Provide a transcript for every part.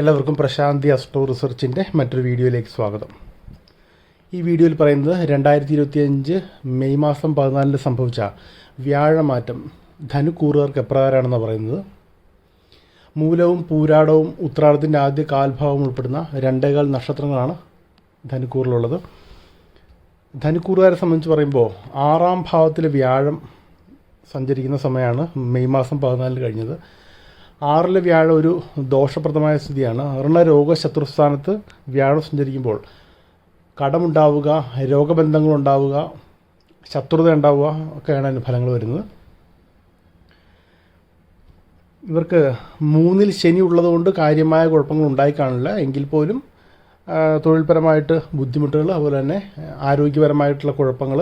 എല്ലാവർക്കും പ്രശാന്തി അസ്ട്രോ റിസർച്ചിന്റെ മറ്റൊരു വീഡിയോയിലേക്ക് സ്വാഗതം. ഈ വീഡിയോയിൽ പറയുന്നത് രണ്ടായിരത്തി ഇരുപത്തിയഞ്ച് മെയ് മാസം പതിനാലിന് സംഭവിച്ച വ്യാഴമാറ്റം ധനുക്കൂറുകാർക്ക് എപ്രകാരമാണെന്ന് പറയുന്നത്? മൂലവും പൂരാടവും ഉത്രാടത്തിന്റെ ആദ്യ കാൽഭാവം ഉൾപ്പെടുന്ന രണ്ടേകാൽ നക്ഷത്രങ്ങളാണ് ധനുക്കൂറിലുള്ളത്. ധനുക്കൂറുകാരെ സംബന്ധിച്ച് പറയുമ്പോൾ ആറാം ഭാവത്തിലെ വ്യാഴം സഞ്ചരിക്കുന്ന സമയമാണ് മെയ് മാസം പതിനാലിന് കഴിഞ്ഞത്. ആറിലെ വ്യാഴം ഒരു ദോഷപ്രദമായ സ്ഥിതിയാണ്. ഋണരോഗ ശത്രുസ്ഥാനത്ത് വ്യാഴം സഞ്ചരിക്കുമ്പോൾ കടമുണ്ടാവുക രോഗബന്ധങ്ങളുണ്ടാവുക ശത്രുത ഉണ്ടാവുക ഒക്കെയാണ് അതിന് ഫലങ്ങൾ വരുന്നത്. ഇവർക്ക് മൂന്നിൽ ശനി ഉള്ളതുകൊണ്ട് കാര്യമായ കുഴപ്പങ്ങൾ ഉണ്ടായി കാണില്ല. എങ്കിൽ പോലും തൊഴിൽപരമായിട്ട് ബുദ്ധിമുട്ടുകൾ അതുപോലെ തന്നെ ആരോഗ്യപരമായിട്ടുള്ള കുഴപ്പങ്ങൾ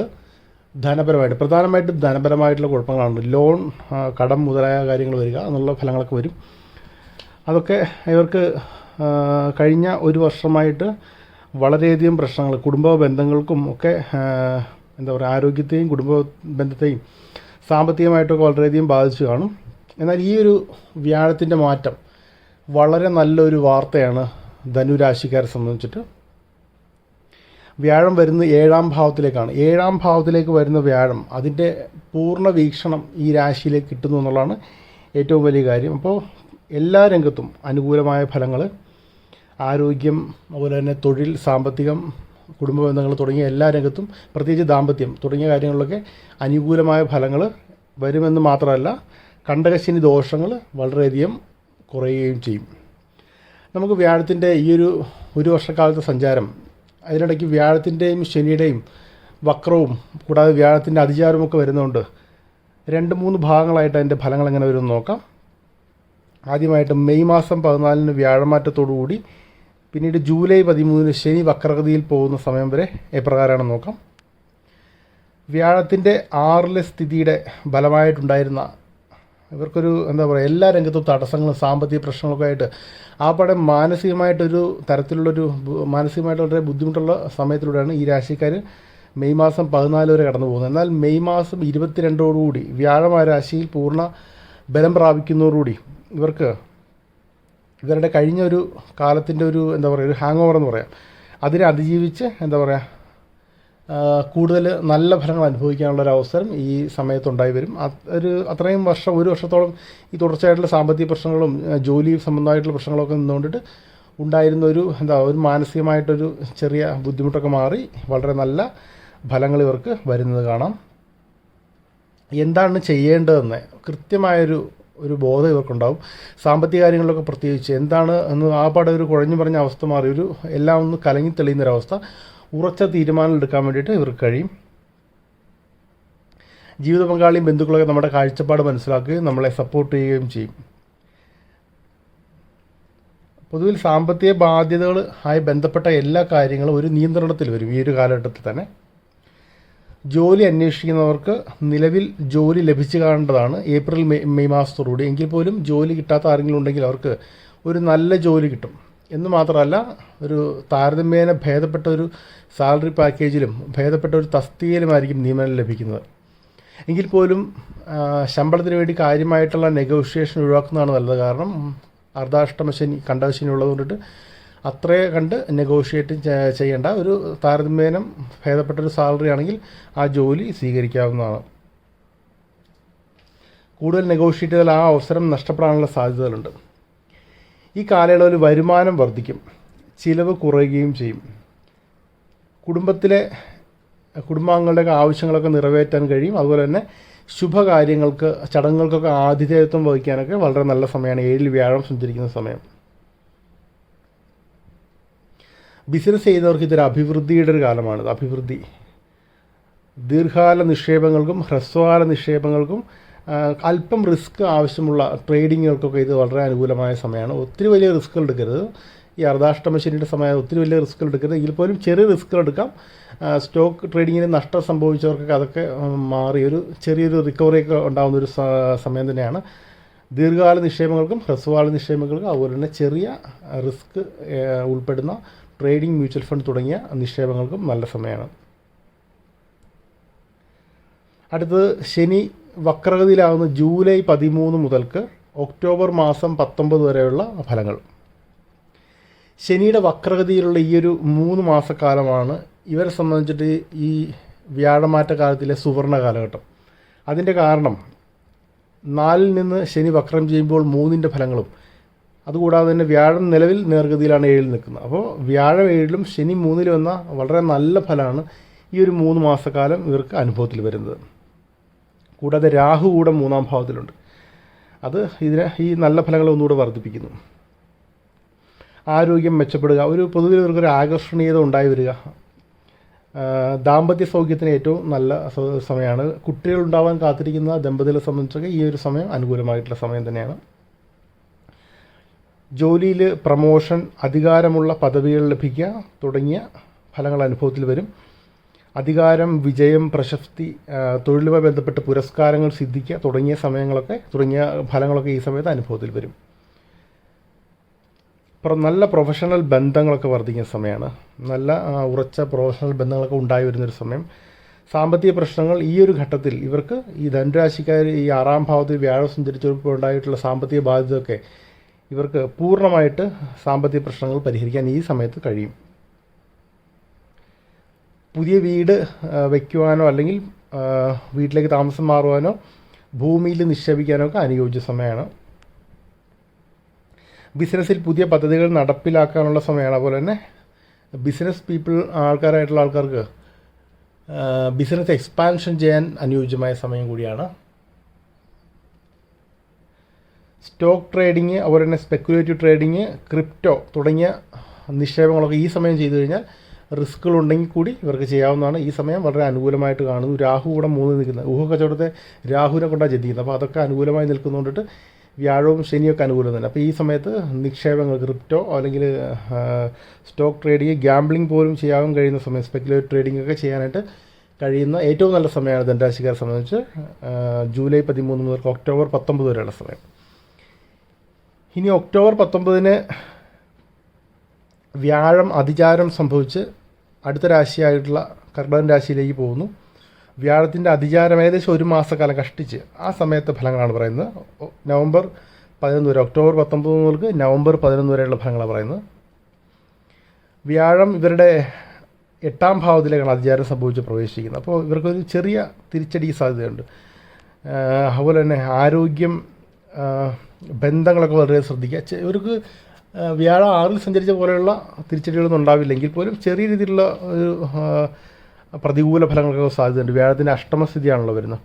ധനപരമായിട്ട് പ്രധാനമായിട്ടും ധനപരമായിട്ടുള്ള കുഴപ്പങ്ങളാണ്. ലോൺ കടം മുതലായ കാര്യങ്ങൾ വരിക എന്നുള്ള ഫലങ്ങളൊക്കെ വരും. അതൊക്കെ ഇവർക്ക് കഴിഞ്ഞ ഒരു വർഷമായിട്ട് വളരെയധികം പ്രശ്നങ്ങൾ കുടുംബ ബന്ധങ്ങൾക്കും ഒക്കെ എന്താ പറയുക ആരോഗ്യത്തെയും കുടുംബ ബന്ധത്തെയും സാമ്പത്തികമായിട്ടൊക്കെ വളരെയധികം ബാധിച്ചു കാണും. എന്നാൽ ഈ ഒരു വ്യാഴത്തിന്റെ മാറ്റം വളരെ നല്ലൊരു വാർത്തയാണ് ധനുരാശിക്കാരെ സംബന്ധിച്ചിട്ട് വ്യാഴം വരുന്ന ഏഴാം ഭാവത്തിലേക്കാണ്. ഏഴാം ഭാവത്തിലേക്ക് വരുന്ന വ്യാഴം അതിന്റെ പൂർണ വീക്ഷണം ഈ രാശിയിലേക്ക് കിട്ടുന്നു എന്നുള്ളതാണ് ഏറ്റവും വലിയ കാര്യം. അപ്പോൾ എല്ലാ രംഗത്തും അനുകൂലമായ ഫലങ്ങൾ ആരോഗ്യം അതുപോലെ തന്നെ തൊഴിൽ സാമ്പത്തികം കുടുംബ ബന്ധങ്ങൾ തുടങ്ങിയ എല്ലാ രംഗത്തും പ്രത്യേകിച്ച് ദാമ്പത്യം തുടങ്ങിയ കാര്യങ്ങളിലൊക്കെ അനുകൂലമായ ഫലങ്ങൾ വരുമെന്ന് മാത്രമല്ല കണ്ടകശനി ദോഷങ്ങൾ വളരെയധികം കുറയുകയും ചെയ്യും. നമുക്ക് വ്യാഴത്തിന്റെ ഈ ഒരു ഒരു വർഷക്കാലത്തെ സഞ്ചാരം അതിനിടയ്ക്ക് വ്യാഴത്തിന്റെയും ശനിയുടെയും വക്രവും കൂടാതെ വ്യാഴത്തിന്റെ അതിചാരമൊക്കെ വരുന്നതുകൊണ്ട് രണ്ട് മൂന്ന് ഭാഗങ്ങളായിട്ട് അതിന്റെ ഫലങ്ങൾ എങ്ങനെ വരുമെന്ന് നോക്കാം. ആദ്യമായിട്ട് മെയ് മാസം പതിനാലിന് വ്യാഴമാറ്റത്തോടുകൂടി പിന്നീട് ജൂലൈ പതിമൂന്നിന് ശനി വക്രഗതിയിൽ പോകുന്ന സമയം വരെ എപ്രകാരമാണെന്ന് നോക്കാം. വ്യാഴത്തിന്റെ ആറിലെ സ്ഥിതിയുടെ ബലമായിട്ടുണ്ടായിരുന്ന ഇവർക്കൊരു എന്താ പറയുക എല്ലാ രംഗത്തും തടസ്സങ്ങളും സാമ്പത്തിക പ്രശ്നങ്ങളൊക്കെ ആയിട്ട് ആ പടം മാനസികമായിട്ടൊരു തരത്തിലുള്ളൊരു മാനസികമായിട്ട് വളരെ ബുദ്ധിമുട്ടുള്ള സമയത്തിലൂടെയാണ് ഈ രാശിക്കാർ മെയ് മാസം പതിനാല് വരെ കടന്നു പോകുന്നത്. എന്നാൽ മെയ് മാസം ഇരുപത്തിരണ്ടോടുകൂടി വ്യാഴം ആ രാശിയിൽ പൂർണ ബലം പ്രാപിക്കുന്നതോടുകൂടി ഇവർക്ക് ഇവരുടെ കഴിഞ്ഞ ഒരു കാലത്തിന്റെ ഒരു എന്താ പറയുക ഒരു ഹാങ് ഓവർ എന്ന് പറയാം. അതിനെ അതിജീവിച്ച് എന്താ പറയുക കൂടുതൽ നല്ല ഫലങ്ങൾ അനുഭവിക്കാനുള്ള ഒരു അവസരം ഈ സമയത്തുണ്ടായി വരും. ഒരു അത്രയും വർഷം ഒരു വർഷത്തോളം ഈ തുടർച്ചയായിട്ടുള്ള സാമ്പത്തിക പ്രശ്നങ്ങളും ജോലി സംബന്ധമായിട്ടുള്ള പ്രശ്നങ്ങളൊക്കെ നിന്നുകൊണ്ടിട്ട് ഉണ്ടായിരുന്ന ഒരു എന്താ ഒരു മാനസികമായിട്ടൊരു ചെറിയ ബുദ്ധിമുട്ടൊക്കെ മാറി വളരെ നല്ല ഫലങ്ങൾ ഇവർക്ക് വരുന്നത് കാണാം. എന്താണ് ചെയ്യേണ്ടതെന്ന് കൃത്യമായൊരു ഒരു ബോധം ഇവർക്കുണ്ടാവും. സാമ്പത്തിക കാര്യങ്ങളിലൊക്കെ പ്രത്യേകിച്ച് എന്താണ് എന്ന് ആ പാടെ ഒരു കുഴഞ്ഞു പറഞ്ഞ അവസ്ഥ മാറി ഒരു എല്ലാം ഒന്ന് കലങ്ങി തെളിയുന്നൊരവസ്ഥ. ഉറച്ച തീരുമാനം എടുക്കാൻ വേണ്ടിയിട്ട് ഇവർക്ക് കഴിയും. ജീവിത പങ്കാളിയും ബന്ധുക്കളൊക്കെ നമ്മുടെ കാഴ്ചപ്പാട് മനസ്സിലാക്കുകയും നമ്മളെ സപ്പോർട്ട് ചെയ്യുകയും ചെയ്യും. പൊതുവിൽ സാമ്പത്തിക ബാധ്യതകൾ ആയി ബന്ധപ്പെട്ട എല്ലാ കാര്യങ്ങളും ഒരു നിയന്ത്രണത്തിൽ വരും ഈ ഒരു കാലഘട്ടത്തിൽ തന്നെ. ജോലി അന്വേഷിക്കുന്നവർക്ക് നിലവിൽ ജോലി ലഭിച്ചു കാണേണ്ടതാണ് ഏപ്രിൽ മെയ് മെയ് മാസത്തോടുകൂടി. എങ്കിൽ പോലും ജോലി കിട്ടാത്ത ആരെങ്കിലും ഉണ്ടെങ്കിൽ അവർക്ക് ഒരു നല്ല ജോലി കിട്ടും. എന്ന് മാത്രമല്ല ഒരു താരതമ്യേന ഭേദപ്പെട്ട ഒരു സാലറി പാക്കേജിലും ഭേദപ്പെട്ട ഒരു തസ്തികയിലുമായിരിക്കും നിയമനം ലഭിക്കുന്നത്. എങ്കിൽ പോലും ശമ്പളത്തിന് വേണ്ടി കാര്യമായിട്ടുള്ള നെഗോഷിയേഷൻ ഒഴിവാക്കുന്നതാണ് നല്ലത്. കാരണം അർദ്ധാഷ്ടമശനി കണ്ടശനി ഉള്ളതുകൊണ്ടിട്ട് അത്രേ കണ്ട് നെഗോഷിയേറ്റ് ചെയ്യേണ്ട ഒരു താരതമ്യേനം ഭേദപ്പെട്ട ഒരു സാലറി ആണെങ്കിൽ ആ ജോലി സ്വീകരിക്കാവുന്നതാണ്. കൂടുതൽ നെഗോഷിയേറ്റ് ചെയ്താൽ ആ അവസരം നഷ്ടപ്പെടാനുള്ള സാധ്യതകളുണ്ട്. ഈ കാലയളവിൽ വരുമാനം വർദ്ധിക്കും ചിലവ് കുറയുകയും ചെയ്യും. കുടുംബത്തിലെ കുടുംബാംഗങ്ങളുടെയൊക്കെ ആവശ്യങ്ങളൊക്കെ നിറവേറ്റാൻ കഴിയും. അതുപോലെ തന്നെ ശുഭകാര്യങ്ങൾക്ക് ചടങ്ങുകൾക്കൊക്കെ ആതിഥേയത്വം വഹിക്കാനൊക്കെ വളരെ നല്ല സമയമാണ്. ഏഴിൽ വ്യാഴം സഞ്ചരിക്കുന്ന സമയം. ബിസിനസ് ചെയ്യുന്നവർക്ക് ഇതൊരു അഭിവൃദ്ധിയുടെ ഒരു കാലമാണിത് അഭിവൃദ്ധി. ദീർഘകാല നിക്ഷേപങ്ങൾക്കും ഹ്രസ്വകാല നിക്ഷേപങ്ങൾക്കും അല്പം റിസ്ക് ആവശ്യമുള്ള ട്രേഡിങ്ങുകൾക്കൊക്കെ ഇത് വളരെ അനുകൂലമായ സമയമാണ്. ഒത്തിരി വലിയ റിസ്ക്കുകൾ എടുക്കരുത്. ഈ അർദ്ധാഷ്ടമ ശനിയുടെ സമയം ഒത്തിരി വലിയ റിസ്ക്കുകൾ എടുക്കരുത്. എങ്കിൽ പോലും ചെറിയ റിസ്ക്കുകൾ എടുക്കാം. സ്റ്റോക്ക് ട്രേഡിങ്ങിന് നഷ്ടം സംഭവിച്ചവർക്കൊക്കെ അതൊക്കെ മാറി ഒരു ചെറിയൊരു റിക്കവറി ഒക്കെ ഉണ്ടാകുന്ന ഒരു സമയം തന്നെയാണ്. ദീർഘകാല നിക്ഷേപങ്ങൾക്കും ഹ്രസ്വകാല നിക്ഷേപങ്ങൾക്കും അതുപോലെ തന്നെ ചെറിയ റിസ്ക് ഉൾപ്പെടുന്ന ട്രേഡിംഗ് മ്യൂച്വൽ ഫണ്ട് തുടങ്ങിയ നിക്ഷേപങ്ങൾക്കും നല്ല സമയമാണ്. അടുത്തത് ശനി വക്രഗതിയിലാവുന്ന ജൂലൈ പതിമൂന്ന് മുതൽക്ക് ഒക്ടോബർ മാസം പത്തൊമ്പത് വരെയുള്ള ഫലങ്ങൾ. ശനിയുടെ വക്രഗതിയിലുള്ള ഈ ഒരു മൂന്ന് മാസക്കാലമാണ് ഇവരെ സംബന്ധിച്ചിട്ട് ഈ വ്യാഴമാറ്റ കാലത്തിലെ സുവർണ കാലഘട്ടം. അതിന്റെ കാരണം നാലിൽ നിന്ന് ശനി വക്രം ചെയ്യുമ്പോൾ മൂന്നിന്റെ ഫലങ്ങളും അതുകൂടാതെ തന്നെ വ്യാഴം നിലവിൽ നേർഗതിയിലാണ് ഏഴിൽ നിൽക്കുന്നത്. അപ്പോൾ വ്യാഴം ഏഴിലും ശനി മൂന്നിലും എന്ന വളരെ നല്ല ഫലമാണ് ഈ ഒരു മൂന്ന് മാസക്കാലം ഇവർക്ക് അനുഭവത്തിൽ വരുന്നത്. കൂടാതെ രാഹു കൂടെ മൂന്നാം ഭാവത്തിലുണ്ട്. അത് ഇതിനെ ഈ നല്ല ഫലങ്ങളെ ഒന്നുകൂടെ വർദ്ധിപ്പിക്കുന്നു. ആരോഗ്യം മെച്ചപ്പെടുക ഒരു പൊതുവിൽ ഇവർക്കൊരു ആകർഷണീയത ഉണ്ടായി വരിക. ദാമ്പത്യ സൗഖ്യത്തിന് ഏറ്റവും നല്ല സമയമാണ്. കുട്ടികൾ ഉണ്ടാവാൻ കാത്തിരിക്കുന്ന ദമ്പതികളെ സംബന്ധിച്ചൊക്കെ ഈ ഒരു സമയം അനുകൂലമായിട്ടുള്ള സമയം തന്നെയാണ്. ജോലിയിൽ പ്രമോഷൻ അധികാരമുള്ള പദവികൾ ലഭിക്കുക തുടങ്ങിയ ഫലങ്ങൾ അനുഭവത്തിൽ വരും. അധികാരം വിജയം പ്രശസ്തി തൊഴിലുമായി ബന്ധപ്പെട്ട് പുരസ്കാരങ്ങൾ സിദ്ധിക്കുക തുടങ്ങിയ സമയങ്ങളൊക്കെ തുടങ്ങിയ ഫലങ്ങളൊക്കെ ഈ സമയത്ത് അനുഭവത്തിൽ വരും. നല്ല പ്രൊഫഷണൽ ബന്ധങ്ങളൊക്കെ വർദ്ധിക്കുന്ന സമയമാണ് നല്ല ഉറച്ച പ്രൊഫഷണൽ ബന്ധങ്ങളൊക്കെ ഉണ്ടായി വരുന്നൊരു സമയം. സാമ്പത്തിക പ്രശ്നങ്ങൾ ഈ ഒരു ഘട്ടത്തിൽ ഇവർക്ക് ഈ ധനുരാശിക്കാർ ഈ ആറാം ഭാവത്തിൽ വ്യാഴം സഞ്ചരിച്ചപ്പോൾ ഉണ്ടായിട്ടുള്ള സാമ്പത്തിക ബാധ്യതയൊക്കെ ഇവർക്ക് പൂർണമായിട്ട് സാമ്പത്തിക പ്രശ്നങ്ങൾ പരിഹരിക്കാൻ ഈ സമയത്ത് കഴിയും. പുതിയ വീട് വയ്ക്കുവാനോ അല്ലെങ്കിൽ വീട്ടിലേക്ക് താമസം മാറുവാനോ ഭൂമിയിൽ നിക്ഷേപിക്കാനോ ഒക്കെ അനുയോജ്യ സമയമാണ്. ബിസിനസ്സിൽ പുതിയ പദ്ധതികൾ നടപ്പിലാക്കാനുള്ള സമയമാണ്. അതുപോലെ തന്നെ ബിസിനസ് പീപ്പിൾ ആൾക്കാരായിട്ടുള്ള ആൾക്കാർക്ക് ബിസിനസ് എക്സ്പാൻഷൻ ചെയ്യാൻ അനുയോജ്യമായ സമയം കൂടിയാണ്. സ്റ്റോക്ക് ട്രേഡിങ് അതുപോലെ തന്നെ സ്പെക്കുലേറ്റീവ് ട്രേഡിങ് ക്രിപ്റ്റോ തുടങ്ങിയ നിക്ഷേപങ്ങളൊക്കെ ഈ സമയം ചെയ്തു കഴിഞ്ഞാൽ റിസ്ക്കുകൾ ഉണ്ടെങ്കിൽ കൂടി ഇവർക്ക് ചെയ്യാവുന്നതാണ്. ഈ സമയം വളരെ അനുകൂലമായിട്ട് കാണുന്നു. രാഹു കൂടെ മൂന്ന് നിൽക്കുന്നത്. ഊഹ കച്ചവടത്തെ രാഹുവിനെ കൊണ്ടാണ് ജനിക്കുന്നത് അപ്പോൾ അതൊക്കെ അനുകൂലമായി നിൽക്കുന്നതുകൊണ്ടിട്ട് വ്യാഴവും ശനിയൊക്കെ അനുകൂലം തന്നെ അപ്പോൾ ഈ സമയത്ത് നിക്ഷേപങ്ങൾ ക്രിപ്റ്റോ അല്ലെങ്കിൽ സ്റ്റോക്ക് ട്രേഡിങ് ഗ്യാംബ്ലിംഗ് പോലും ചെയ്യാൻ കഴിയുന്ന സമയം സ്പെക്കുലേറ്റ് ട്രേഡിംഗ് ഒക്കെ ചെയ്യാനായിട്ട് കഴിയുന്ന ഏറ്റവും നല്ല സമയമാണ് ധനരാശിക്കാരെ സംബന്ധിച്ച് ജൂലൈ പതിമൂന്ന് മുതൽ ഒക്ടോബർ പത്തൊമ്പത് വരെയുള്ള സമയം. ഇനി ഒക്ടോബർ പത്തൊമ്പതിന് വ്യാഴം അതിചാരം സംഭവിച്ച് അടുത്ത രാശിയായിട്ടുള്ള കർണൻ രാശിയിലേക്ക് പോകുന്നു. വ്യാഴത്തിന്റെ അതിചാരം ഏകദേശം ഒരു മാസക്കാലം കഷ്ടിച്ച് ആ സമയത്തെ ഫലങ്ങളാണ് പറയുന്നത്. നവംബർ പതിനൊന്ന് വരെ ഒക്ടോബർ പത്തൊമ്പത് മുതൽക്ക് നവംബർ പതിനൊന്ന് വരെയുള്ള ഫലങ്ങളാണ് പറയുന്നത്. വ്യാഴം ഇവരുടെ എട്ടാം ഭാവത്തിലേക്കാണ് അതിചാരം സംഭവിച്ച് പ്രവേശിക്കുന്നത്. അപ്പോൾ ഇവർക്കൊരു ചെറിയ തിരിച്ചടി സാധ്യതയുണ്ട്. അതുപോലെ തന്നെ ആരോഗ്യം ബന്ധങ്ങളൊക്കെ വളരെ ശ്രദ്ധിക്കുക. ഇവർക്ക് വ്യാഴം ആറിൽ സഞ്ചരിച്ച പോലെയുള്ള തിരിച്ചടികളൊന്നും ഉണ്ടാവില്ലെങ്കിൽ പോലും ചെറിയ രീതിയിലുള്ള ഒരു പ്രതികൂല ഫലങ്ങൾക്കൊക്കെ സാധ്യതയുണ്ട്. വ്യാഴത്തിന്റെ അഷ്ടമസ്ഥിതിയാണല്ലോ വരുന്നത്.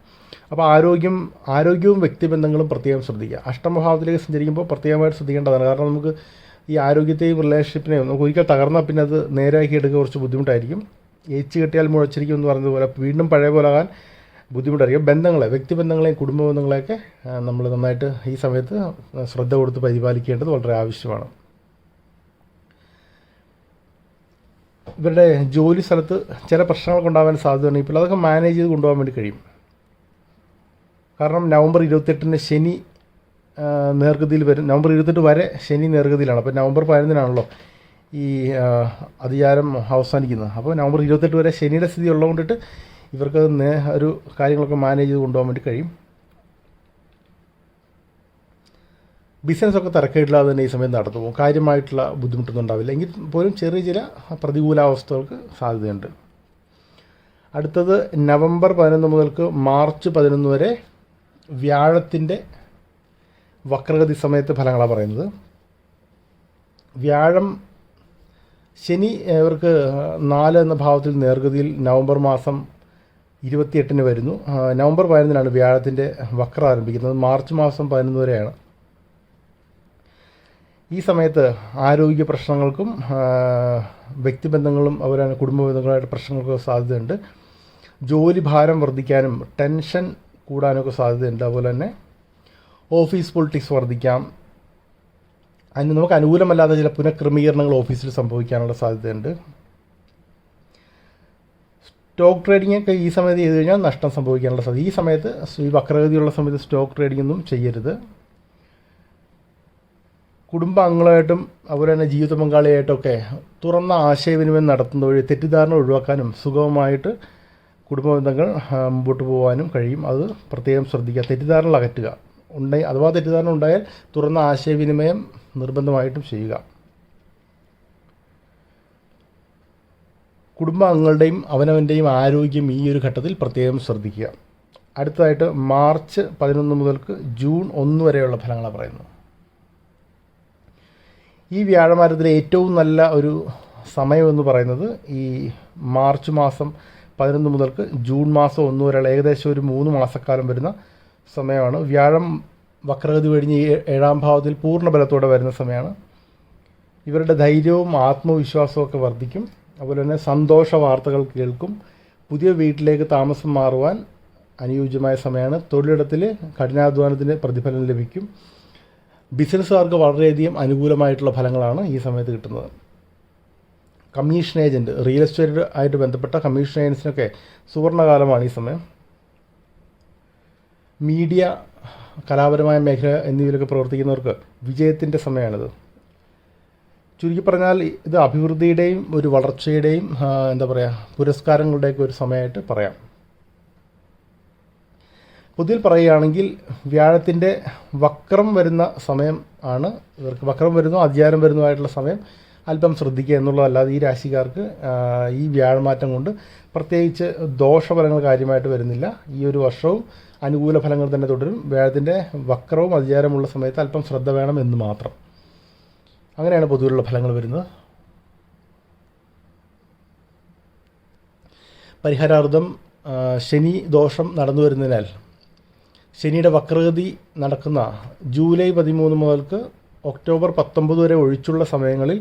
അപ്പോൾ ആരോഗ്യം ആരോഗ്യവും വ്യക്തിബന്ധങ്ങളും പ്രത്യേകം ശ്രദ്ധിക്കുക. അഷ്ടമഭാവത്തിലേക്ക് സഞ്ചരിക്കുമ്പോൾ പ്രത്യേകമായിട്ട് ശ്രദ്ധിക്കേണ്ടതാണ്. കാരണം നമുക്ക് ഈ ആരോഗ്യത്തെയും റിലേഷൻഷിപ്പിനെയും നമുക്ക് ഒരിക്കൽ തകർന്നാൽ പിന്നെ അത് നേരെയാക്കി എടുക്കുക കുറച്ച് ബുദ്ധിമുട്ടായിരിക്കും. ഏച്ച് കെട്ടിയാൽ മുഴച്ചിരിക്കും എന്ന് പറഞ്ഞതുപോലെ വീണ്ടും പഴയ പോലെ ആകാൻ ബുദ്ധിമുട്ടായിരിക്കും. ബന്ധങ്ങളെ വ്യക്തിബന്ധങ്ങളെയും കുടുംബ ബന്ധങ്ങളെയൊക്കെ നമ്മൾ നന്നായിട്ട് ഈ സമയത്ത് ശ്രദ്ധ കൊടുത്ത് പരിപാലിക്കേണ്ടത് വളരെ ആവശ്യമാണ്. ഇവരുടെ ജോലി സ്ഥലത്ത് ചില പ്രശ്നങ്ങളൊക്കെ ഉണ്ടാവാൻ സാധ്യതയുണ്ട്. ഇപ്പോൾ അതൊക്കെ മാനേജ് ചെയ്ത് കൊണ്ടുപോകാൻ വേണ്ടി കഴിയും. കാരണം നവംബർ ഇരുപത്തെട്ടിന് ശനി നേർഗതിയിൽ വരും. നവംബർ ഇരുപത്തെട്ട് വരെ ശനി നേർഗതിയിലാണ്. അപ്പോൾ നവംബർ പതിനൊന്നിനാണല്ലോ ഈ അധികാരം അവസാനിക്കുന്നത്. അപ്പോൾ നവംബർ ഇരുപത്തെട്ട് വരെ ശനിയുടെ സ്ഥിതി ഉള്ളതുകൊണ്ടിട്ട് ഇവർക്ക് ഒരു കാര്യങ്ങളൊക്കെ മാനേജ് ചെയ്ത് കൊണ്ടുപോകാൻ വേണ്ടി കഴിയും. ബിസിനസ്സൊക്കെ തിരക്കേടില്ലാതെ തന്നെ ഈ സമയം നടന്നു കാര്യമായിട്ടുള്ള ബുദ്ധിമുട്ടൊന്നും ഉണ്ടാവില്ല എങ്കിൽ പോലും ചെറിയ ചില പ്രതികൂലാവസ്ഥകൾക്ക് സാധ്യതയുണ്ട്. അടുത്തത് നവംബർ പതിനൊന്ന് മുതൽക്ക് മാർച്ച് പതിനൊന്ന് വരെ വ്യാഴത്തിന്റെ വക്രഗതി സമയത്ത് ഫലങ്ങളാണ് പറയുന്നത്. വ്യാഴം ശനി ഇവർക്ക് നാല് എന്ന ഭാവത്തിൽ നേർഗതിയിൽ നവംബർ മാസം ഇരുപത്തിയെട്ടിന് വരുന്നു. നവംബർ പതിനൊന്നിനാണ് വ്യാഴത്തിന്റെ വക്രം ആരംഭിക്കുന്നത്. മാർച്ച് മാസം പതിനൊന്ന് വരെയാണ്. ഈ സമയത്ത് ആരോഗ്യ പ്രശ്നങ്ങൾക്കും വ്യക്തിബന്ധങ്ങളും തന്നെ കുടുംബ ബന്ധങ്ങളായിട്ട് പ്രശ്നങ്ങൾക്കൊക്കെ സാധ്യതയുണ്ട്. ജോലി ഭാരം വർദ്ധിക്കാനും ടെൻഷൻ കൂടാനൊക്കെ സാധ്യതയുണ്ട്. അതുപോലെ തന്നെ ഓഫീസ് പൊളിറ്റിക്സ് വർദ്ധിക്കാം. അതിന് നമുക്ക് അനുകൂലമല്ലാത്ത ചില പുനഃക്രമീകരണങ്ങൾ ഓഫീസിൽ സംഭവിക്കാനുള്ള സാധ്യതയുണ്ട്. സ്റ്റോക്ക് ട്രേഡിംഗ് ഒക്കെ ഈ സമയത്ത് ചെയ്ത് കഴിഞ്ഞാൽ നഷ്ടം സംഭവിക്കാനുള്ള സാധ്യത. ഈ സമയത്ത് ഈ വക്രഗതിയുള്ള സമയത്ത് സ്റ്റോക്ക് ട്രേഡിംഗ് ഒന്നും ചെയ്യരുത്. കുടുംബാംഗങ്ങളായിട്ടും അതുപോലെ തന്നെ ജീവിത പങ്കാളിയായിട്ടൊക്കെ തുറന്ന ആശയവിനിമയം നടത്തുന്ന വഴി തെറ്റിദ്ധാരണ ഒഴിവാക്കാനും സുഗമമായിട്ട് കുടുംബ ബന്ധങ്ങൾ മുമ്പോട്ട് പോകാനും കഴിയും. അത് പ്രത്യേകം ശ്രദ്ധിക്കുക. തെറ്റിദ്ധാരണകൾ അകറ്റുക. ഉണ്ടായി അഥവാ തെറ്റിദ്ധാരണ ഉണ്ടായാൽ തുറന്ന ആശയവിനിമയം നിർബന്ധമായിട്ടും ചെയ്യുക. കുടുംബാംഗങ്ങളുടെയും അവനവന്റെയും ആരോഗ്യം ഈ ഒരു ഘട്ടത്തിൽ പ്രത്യേകം ശ്രദ്ധിക്കുക. അടുത്തതായിട്ട് മാർച്ച് പതിനൊന്ന് മുതൽക്ക് ജൂൺ ഒന്ന് വരെയുള്ള ഫലങ്ങളാണ് പറയുന്നത്. ഈ വ്യാഴമാരത്തിലെ ഏറ്റവും നല്ല ഒരു സമയമെന്ന് പറയുന്നത് ഈ മാർച്ച് മാസം പതിനൊന്ന് മുതൽക്ക് ജൂൺ മാസം ഒന്ന് വരെയുള്ള ഏകദേശം ഒരു മൂന്ന് മാസക്കാലം വരുന്ന സമയമാണ്. വ്യാഴം വക്രഗതി കഴിഞ്ഞ് ഏഴാം ഭാവത്തിൽ പൂർണ ബലത്തോടെ വരുന്ന സമയമാണ്. ഇവരുടെ ധൈര്യവും ആത്മവിശ്വാസവും ഒക്കെ വർദ്ധിക്കും. അതുപോലെ തന്നെ സന്തോഷ വാർത്തകൾ കേൾക്കും. പുതിയ വീട്ടിലേക്ക് താമസം മാറുവാൻ അനുയോജ്യമായ സമയമാണ്. തൊഴിലിടത്തിൽ കഠിനാധ്വാനത്തിന് പ്രതിഫലം ലഭിക്കും. ബിസിനസ്സുകാർക്ക് വളരെയധികം അനുകൂലമായിട്ടുള്ള ഫലങ്ങളാണ് ഈ സമയത്ത് കിട്ടുന്നത്. കമ്മീഷൻ ഏജന്റ് റിയൽ എസ്റ്റേറ്റ് ആയിട്ട് ബന്ധപ്പെട്ട കമ്മീഷൻ ഏജൻസിനൊക്കെ സുവർണകാലമാണ് ഈ സമയം. മീഡിയ കലാപരമായ മേഖല എന്നിവയിലൊക്കെ പ്രവർത്തിക്കുന്നവർക്ക് വിജയത്തിന്റെ സമയമാണിത്. ചുരുക്കി പറഞ്ഞാൽ ഇത് അഭിവൃദ്ധിയുടെയും ഒരു വളർച്ചയുടെയും എന്താ പറയുക പുരസ്കാരങ്ങളുടെയൊക്കെ ഒരു സമയമായിട്ട് പറയാം. പൊതുവിൽ പറയുകയാണെങ്കിൽ വ്യാഴത്തിന്റെ വക്രം വരുന്ന സമയം ആണ്. ഇവർക്ക് വക്രം വരുന്നു അധ്യാരം വരുന്നതുമായിട്ടുള്ള സമയം അല്പം ശ്രദ്ധിക്കുക എന്നുള്ളതല്ലാതെ ഈ രാശിക്കാർക്ക് ഈ വ്യാഴമാറ്റം കൊണ്ട് പ്രത്യേകിച്ച് ദോഷഫലങ്ങൾ കാര്യമായിട്ട് വരുന്നില്ല. ഈ ഒരു വർഷവും അനുകൂല ഫലങ്ങൾ തന്നെ തുടരും. വ്യാഴത്തിന്റെ വക്രവും അധികാരമുള്ള സമയത്ത് അല്പം ശ്രദ്ധ വേണം എന്ന് മാത്രം. അങ്ങനെയാണ് പൊതുവിലുള്ള ഫലങ്ങൾ വരുന്നത്. പരിഹാരാർത്ഥം ശനി ദോഷം നടന്നു വരുന്നതിനാൽ ശനിയുടെ വക്രഗതി നടക്കുന്ന ജൂലൈ പതിമൂന്ന് മുതൽക്ക് ഒക്ടോബർ പത്തൊമ്പത് വരെ ഒഴിച്ചുള്ള സമയങ്ങളിൽ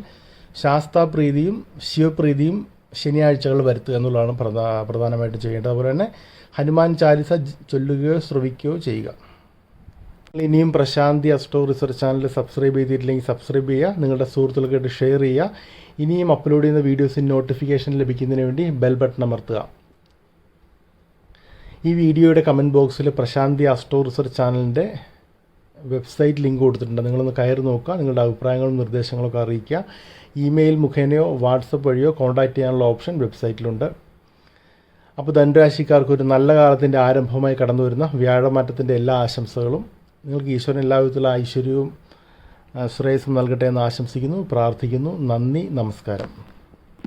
ശാസ്താപ്രീതിയും ശിവപ്രീതിയും ശനിയാഴ്ചകൾ വരുത്തുക എന്നുള്ളതാണ് പ്രധാ പ്രധാനമായിട്ട് ചെയ്യേണ്ടത്. അതുപോലെ തന്നെ ഹനുമാൻ ചാലിസ ചൊല്ലുകയോ ശ്രവിക്കുകയോ ചെയ്യുക. ഇനിയും Prashanthi astro research channel subscribe ചെയ്തിട്ടില്ലെങ്കിൽ സബ്സ്ക്രൈബ് ചെയ്യുക. നിങ്ങളുടെ സുഹൃത്തുക്കൾക്കായിട്ട് ഷെയർ ചെയ്യുക. ഇനിയും അപ്ലോഡ് ചെയ്യുന്ന വീഡിയോസിന് നോട്ടിഫിക്കേഷൻ ലഭിക്കുന്നതിന് വേണ്ടി ബെൽ ബട്ടൺ അമർത്തുക. ഈ വീഡിയോയുടെ കമന്റ് ബോക്സിൽ പ്രശാന്തി അസ്ട്രോ റിസർച്ച് ചാനലിന്റെ വെബ്സൈറ്റ് ലിങ്ക് കൊടുത്തിട്ടുണ്ട്. നിങ്ങളൊന്ന് കയറി നോക്കുക. നിങ്ങളുടെ അഭിപ്രായങ്ങളും നിർദ്ദേശങ്ങളൊക്കെ അറിയിക്കുക. ഇമെയിൽ മുഖേനയോ വാട്സപ്പ് വഴിയോ കോൺടാക്റ്റ് ചെയ്യാനുള്ള ഓപ്ഷൻ വെബ്സൈറ്റിലുണ്ട് അപ്പോൾ ധനുരാശിക്കാർക്ക് ഒരു നല്ല കാലത്തിന്റെ ആരംഭമായി കടന്നു വരുന്ന വ്യാഴമാറ്റത്തിന്റെ എല്ലാ ആശംസകളും. നിങ്ങൾക്ക് ഈശ്വരൻ എല്ലാ വിധത്തിലുള്ള ഐശ്വര്യവും ശ്രേയസ്സും നൽകട്ടെ എന്ന് ആശംസിക്കുന്നു പ്രാർത്ഥിക്കുന്നു. നന്ദി നമസ്കാരം.